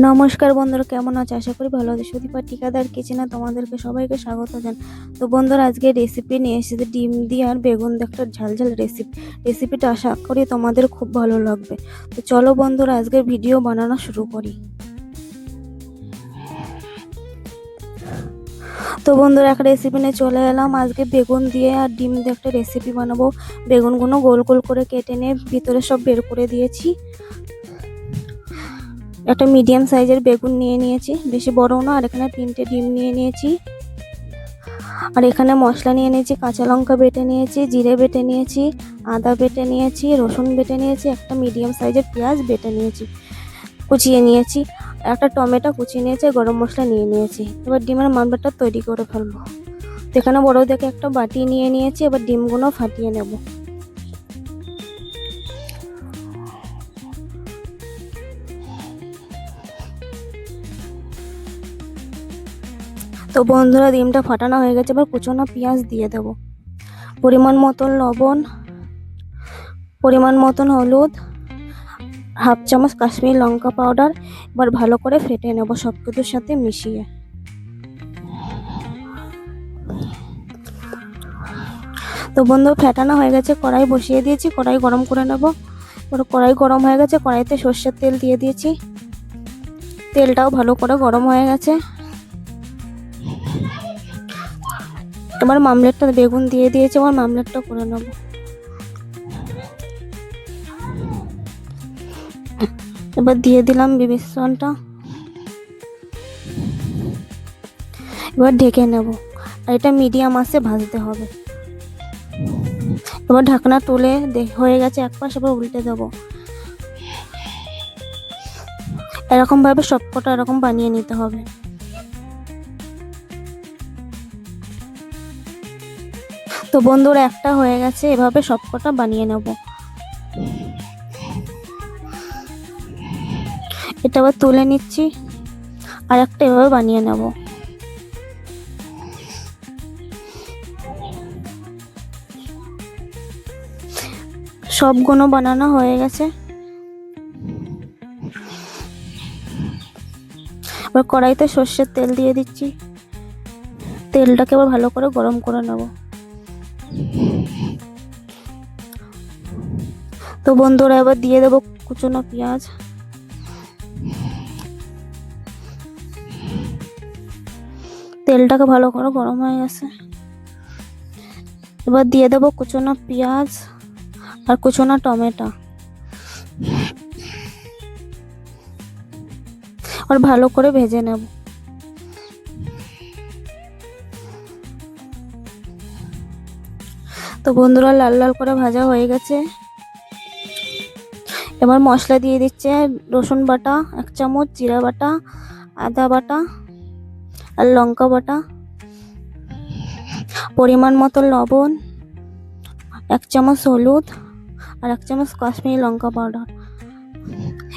নমস্কার বন্ধুরা, কেমন আছে? আশা করি ভালো আছে। সুদীপা ঠিকাদার কিচেনে তোমাদেরকে সবাইকে স্বাগত জান তো বন্ধুরা, আজকে রেসিপি নিয়ে এসেছে ডিম দিয়ে আর বেগুন দিয়ে একটা ঝালঝাল রেসিপি রেসিপিটা আশা করি তোমাদের খুব ভালো লাগবে। তো চলো বন্ধুরা আজকে ভিডিও বানানো শুরু করি। তো বন্ধুরা একটা রেসিপি নিয়ে চলে এলাম। আজকে বেগুন দিয়ে আর ডিম দিয়ে একটা রেসিপি বানাবো। বেগুনগুলো গোল গোল করে কেটে নিয়ে ভিতরে সব বের করে দিয়েছি। একটা মিডিয়াম সাইজের বেগুন নিয়ে নিয়েছি, বেশি বড় না, আর এখানে তিনটে ডিম নিয়ে নিয়েছি। আর এখানে মশলা নিয়ে নিয়েছি, কাঁচা লঙ্কা বেটে নিয়েছি, জিরে বেটে নিয়েছি, আদা বেটে নিয়েছি, রসুন বেটে নিয়েছি, একটা মিডিয়াম সাইজের পেঁয়াজ বেটে নিয়েছি, কুচিয়ে নিয়েছি, একটা টমেটো কুচিয়ে নিয়েছি, গরম মশলা নিয়ে নিয়েছি। এবার ডিমের মামলাটা তৈরি করে ফেলব। তো এখানে বড় দেখে একটা বাটি নিয়ে নিয়েছি, এবার ডিমগুলো ফাটিয়ে নেব। তো বন্ধুরা ডিমটা ফাটানো হয়ে গেছে, এবার কুচনো পেঁয়াজ দিয়ে দেব। পরিমাণ মতন লবণ, পরিমাণ মতন হলুদ, হাফ চামচ কাশ্মীর লঙ্কা পাউডার, এবার ভালো করে ফেটে নেব সব কিছুর সাথে মিশিয়ে। তো বন্ধু, ফেটানো হয়ে গেছে, কড়াই বসিয়ে দিয়েছি, কড়াই গরম করে নেব। এবার কড়াই গরম হয়ে গেছে, কড়াইতে সর্ষের তেল দিয়ে দিয়েছি। তেলটাও ভালো করে গরম হয়ে গেছে। এবার মামলেটটা বেগুন দিয়ে দিয়েছে এবার মামলেটটা করে নেব এবার দিয়ে দিলাম মিশ্রণটা এবার ঢেকে নেব। আর এটা মিডিয়াম আসে ভাজতে হবে। এবার ঢাকনা তুলে হয়ে গেছে এক পাশ, এবার উল্টে দেবো। এরকমভাবে সবকটা এরকম বানিয়ে নিতে হবে। তো বন্ধুরা, একটা হয়ে গেছে, এভাবে সবকটা বানিয়ে নেব। এটা আবার তুলে নিচ্ছি, আর একটা এভাবে বানিয়ে নেব। সবগুলো বানানো হয়ে গেছে। এবার কড়াইতে সর্ষের তেল দিয়ে দিচ্ছি। তেলটাকে আবার ভালো করে গরম করে নেব। তো বন্ধুরা, এবার দিয়ে দেবো কুচনো পেঁয়াজ। তেলটাকে ভালো করে গরম হয়ে গেছে। এবার দিয়ে দেবো কুচনো পেঁয়াজ আর কুচনো টমেটো। আর ভালো করে ভেজে নেব। তো বন্ধুরা লাল লাল করে ভাজা হয়ে গেছে। এবার মশলা দিয়ে দিচ্ছে রসুন বাটা, এক চামচ জিরা বাটা, আদা বাটা আর লঙ্কা বাটা। পরিমাণ মতো লবণ, এক চামচ হলুদ আর এক চামচ কাশ্মীরি লঙ্কা পাউডার।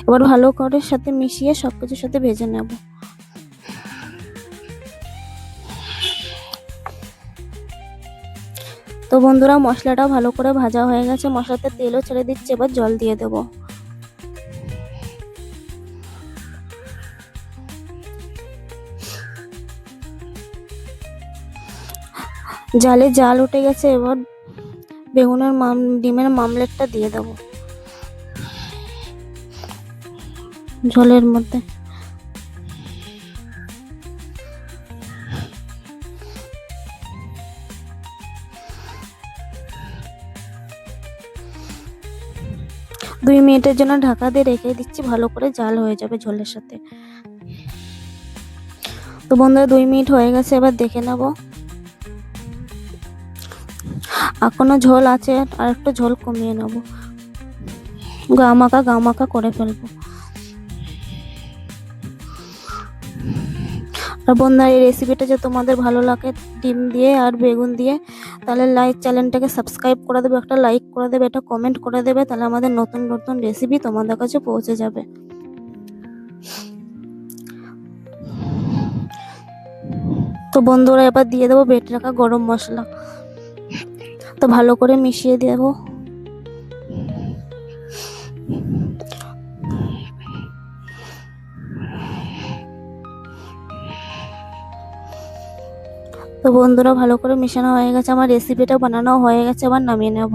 এবার ভালো করে সাথে মিশিয়ে সব কিছুর সাথে ভেজে নেব। তো বন্ধুরা, মশলাটা ভালো করে ভাজা হয়ে গেছে। মশলাতে তেলও ছেড়ে দিচ্ছে, এবার জল দিয়ে দেবো। জালে জাল উঠে গেছে, এবার বেগুনের মাম, ডিমের মামলেটটা দিয়ে দেবো। জলের মধ্যে। দুই মিনিটের জন্য ঢাকা দিয়ে রেখে দিচ্ছি, ভালো করে জাল হয়ে যাবে ঝোলের সাথে। তো বন্ধুরা, দুই মিনিট হয়ে গেছে, এবার দেখে নেব। এখনও ঝোল আছে? আর একটু ঝোল কমিয়ে নেব। গামাকা গামাকা করে ফেলব। আর বন্ধুরা, এই রেসিপিটা যে তোমাদের ভালো লাগে, ডিম দিয়ে আর বেগুন দিয়ে, তাহলে লাইক চ্যানেলটাকে সাবস্ক্রাইব করে দেবে, একটা লাইক করে দেবে, একটা কমেন্ট করে দেবে, তাহলে আমাদের নতুন নতুন রেসিপি তোমাদের কাছে পৌঁছে যাবে। তো বন্ধুরা, এবার দিয়ে দেবো বেটে রাখা গরম মশলা। তো ভালো করে মিশিয়ে দেব। তো বন্ধুরা ভালো করে মেশানো হয়ে গেছে, আমার রেসিপিটা বানানো হয়ে গেছে আবার নামিয়ে নেব।